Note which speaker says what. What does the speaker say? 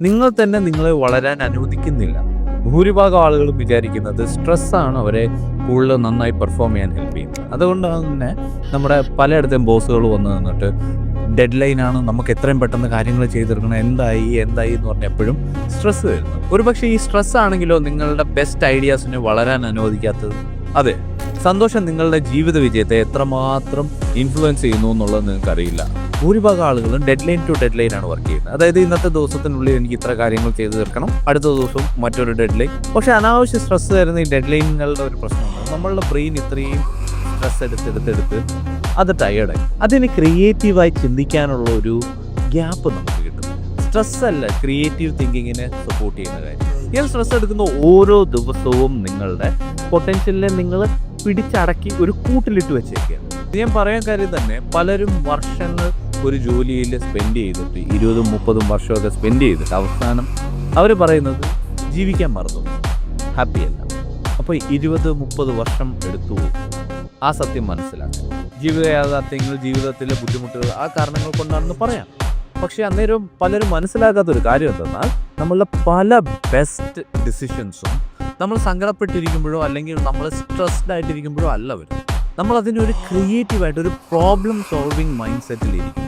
Speaker 1: നിങ്ങൾ തന്നെ നിങ്ങളെ വളരാൻ അനുവദിക്കുന്നില്ല. ഭൂരിഭാഗം ആളുകളും വിചാരിക്കുന്നത് സ്ട്രെസ്സാണ് അവരെ കൂടുതൽ നന്നായി പെർഫോം ചെയ്യാൻ ഹെൽപ്പ് ചെയ്യുന്നത്. അതുകൊണ്ടാണ് തന്നെ നമ്മുടെ പലയിടത്തും ബോസുകൾ വന്ന് നിന്നിട്ട് ഡെഡ് ലൈനാണ് നമുക്ക് എത്രയും പെട്ടെന്ന് കാര്യങ്ങൾ ചെയ്തെടുക്കണം എന്തായി എന്തായി എന്ന് പറഞ്ഞ എപ്പോഴും സ്ട്രെസ്സ് വരുന്നത്. ഒരുപക്ഷെ ഈ സ്ട്രെസ് ആണെങ്കിലോ നിങ്ങളുടെ ബെസ്റ്റ് ഐഡിയാസിനെ വളരാൻ അനുവദിക്കാത്തത്? അതെ. സന്തോഷം നിങ്ങളുടെ ജീവിത വിജയത്തെ എത്രമാത്രം ഇൻഫ്ലുവൻസ് ചെയ്യുന്നു എന്നുള്ളത് നിങ്ങൾക്ക് അറിയില്ല ഭൂരിഭാഗം ആളുകളും dead line to dead line ആണ് വർക്ക് ചെയ്യുന്നത്. അതായത് ഇന്നത്തെ ദിവസത്തിനുള്ളിൽ എനിക്ക് ഇത്ര കാര്യങ്ങൾ ചെയ്തു തീർക്കണം അടുത്ത ദിവസം മറ്റൊരു ഡെഡ് ലൈൻ പക്ഷെ അനാവശ്യ സ്ട്രെസ് തരുന്ന ഈ ഡെഡ് ലൈനുകളുടെ ഒരു പ്രശ്നമാണ് നമ്മളുടെ ബ്രെയിൻ ഇത്രയും സ്ട്രെസ് എടുത്തെടുത്തെടുത്ത് അത് ടയേർഡായി അതിന് ക്രിയേറ്റീവായി ചിന്തിക്കാനുള്ള ഒരു ഗ്യാപ്പ് നമുക്ക് കിട്ടും. സ്ട്രെസ് അല്ല ക്രിയേറ്റീവ് തിങ്കിങ്ങിനെ സപ്പോർട്ട് ചെയ്യുന്ന കാര്യം. ഇങ്ങനെ സ്ട്രെസ് എടുക്കുന്ന ഓരോ ദിവസവും നിങ്ങളുടെ പൊട്ടൻഷ്യലിനെ നിങ്ങൾ പിടിച്ചടക്കി ഒരു കൂട്ടിലിട്ട് വെച്ചേക്കുകയാണ് ഞാൻ പറയാൻ കാര്യം തന്നെ പലരും വർഷങ്ങൾ ഒരു ജോലിയിൽ സ്പെൻഡ് ചെയ്തിട്ട് ഇരുപതും മുപ്പതും വർഷമൊക്കെ സ്പെൻഡ് ചെയ്തിട്ട് അവസാനം അവർ പറയുന്നത് ജീവിക്കാൻ മറന്നു. ഹാപ്പിയല്ല അപ്പോൾ ഇരുപത് മുപ്പത് വർഷം എടുത്തു. ആ സത്യം മനസ്സിലാക്കി. ജീവിത യാഥാർത്ഥ്യങ്ങൾ ജീവിതത്തിലെ ബുദ്ധിമുട്ടുകൾ ആ കാരണങ്ങൾ കൊണ്ടാണെന്ന് പറയാം. പക്ഷേ അന്നേരം പലരും മനസ്സിലാക്കാത്ത ഒരു കാര്യം എന്തെന്നാൽ നമ്മളുടെ പല ബെസ്റ്റ് ഡിസിഷൻസും നമ്മൾ സങ്കടപ്പെട്ടിരിക്കുമ്പോഴോ അല്ലെങ്കിൽ നമ്മൾ സ്ട്രെസ്ഡ് ആയിട്ടിരിക്കുമ്പോഴോ അല്ല വരും നമ്മൾ അതിനൊരു ക്രിയേറ്റീവായിട്ട് ഒരു പ്രോബ്ലം സോൾവിങ് മൈൻഡ് സെറ്റിൽ ഇരിക്കും.